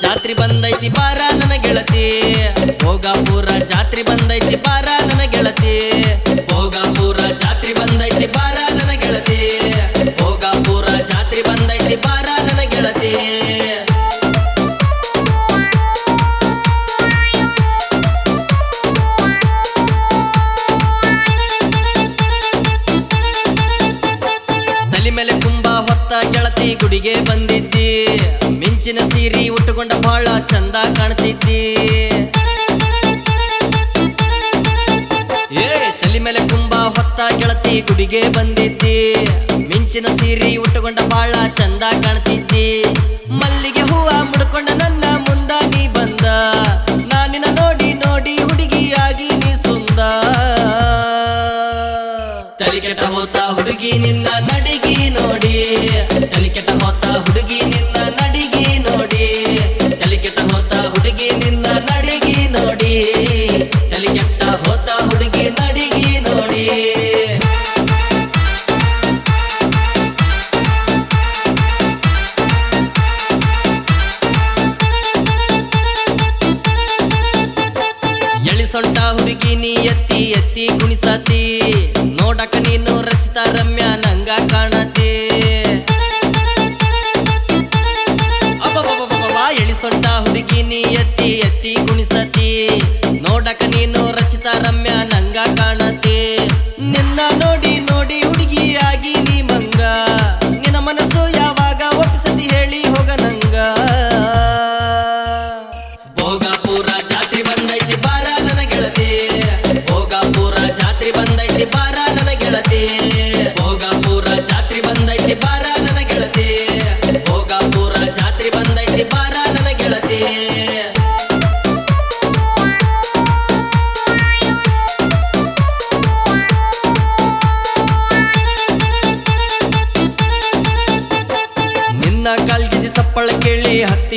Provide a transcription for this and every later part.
ಜಾತ್ರೆ ಬಂದೈತಿ ಬಾರ ನನ್ನ ಗೆಳತಿ. ಹೋಗಪುರ ಜಾತ್ರೆ ಬಂದೈತಿ ಬಾರ ನನ್ನ ಗೆಳತಿ. ಹೋಗಪುರ ಜಾತ್ರೆ ಬಂದೈತಿ ಬಾರ ನನ್ನ ಗೆಳತಿ. ಹೋಗಪುರ ಜಾತ್ರೆ ಬಂದೈತಿ ಬಾರ ನನ್ನ ಗೆಳತಿ. ಮೇಲೆ ತುಂಬಾ ಹೊತ್ತ ಗೆಳತಿ ಗುಡಿಗೆ ಬಂದಿದ್ದಿ. ಮಿಂಚಿನ ಸೀರಿ ಉಟ್ಟುಕೊಂಡ ಬಹಳ ಚಂದ ಕಾಣ್ತಿದ್ದಿ ಏ, ತಲೆ ಮೇಲೆ ಕುಂಬ ಹೊತ್ತ ಗೆಳತಿ ಗುಡಿಗೆ ಬಂದಿದ್ದಿ ಮಿಂಚಿನ ಸೀರಿ ಉಟ್ಟುಕೊಂಡ ಬಹಳ ಚಂದ ಕಾಣ್ತಿದ್ದಿ ಮಲ್ಲಿಗೆ ಹೂವ ಮುಡ್ಕೊಂಡ ನನ್ನ ಮುಂದ ನೀ ಬಂದ. ನಾನಿನ ನೋಡಿ ನೋಡಿ ಹುಡುಗಿಯಾಗಿ ನೀ ಸುಂದ. ತಲೆ ಕೆಟ್ಟ ಹೋತ ಹುಡುಗಿ ನಿನ್ನ ಸೊಂಟ ಹುಡುಗಿ ನೀ ಎತ್ತಿ ಎತ್ತಿ ಕುಣಿಸತಿ ನೋಡಕ ನೀನು ರಚಿತ ರಮ್ಯ ನಂಗ ಕಾಣತಿ. ಅಬ್ಬಬ್ಬಬ್ಬಬ್ಬಬ್ಬ, ಎಳಿ ಸೊಂಟ ಹುಡುಗಿ ನೀ ಎತ್ತಿ ಎತ್ತಿ ಕುಣಿಸತಿ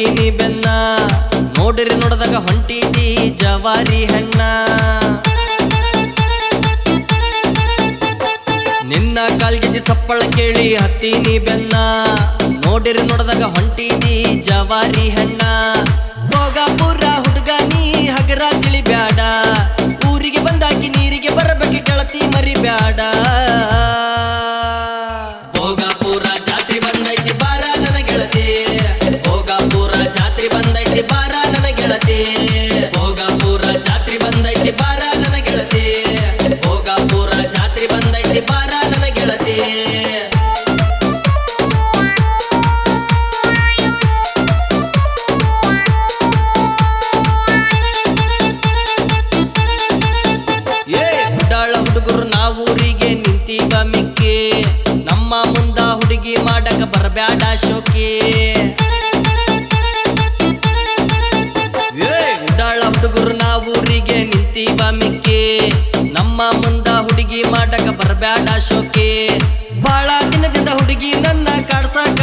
ಹತ್ತೀನಿ ಬೆನ್ನ ನೋಡಿರಿ ನೋಡಿದಾಗ ಹೊಂಟಿದಿ ಜವಾರಿ ಹೆಣ್ಣ. ನಿನ್ನ ಕಾಲ್ಗೆಜಿ ಸಪ್ಪಳ ಕೇಳಿ ಹತ್ತೀನಿ ಬೆನ್ನ ನೋಡಿರಿ ನೋಡಿದಾಗ ಹೊಂಟಿದಿ ಜವಾರಿ ಹೆಣ್ಣ. ಬರಬೇಡ ಶೋಕಿ. ಉಡಾಳ ಹುಡುಗರು ನಾವು ಊರಿಗೆ ನಿಂತೀವ ಮಿಕ್ಕಿ. ನಮ್ಮ ಮುಂದ ಹುಡುಗಿ ಮಾಡಕ ಬರಬೇಡ ಶೋಕಿ. ಬಾಳ ದಿನದಿಂದ ಹುಡುಗಿ ನನ್ನ ಕಾಡ್ಸಾಕ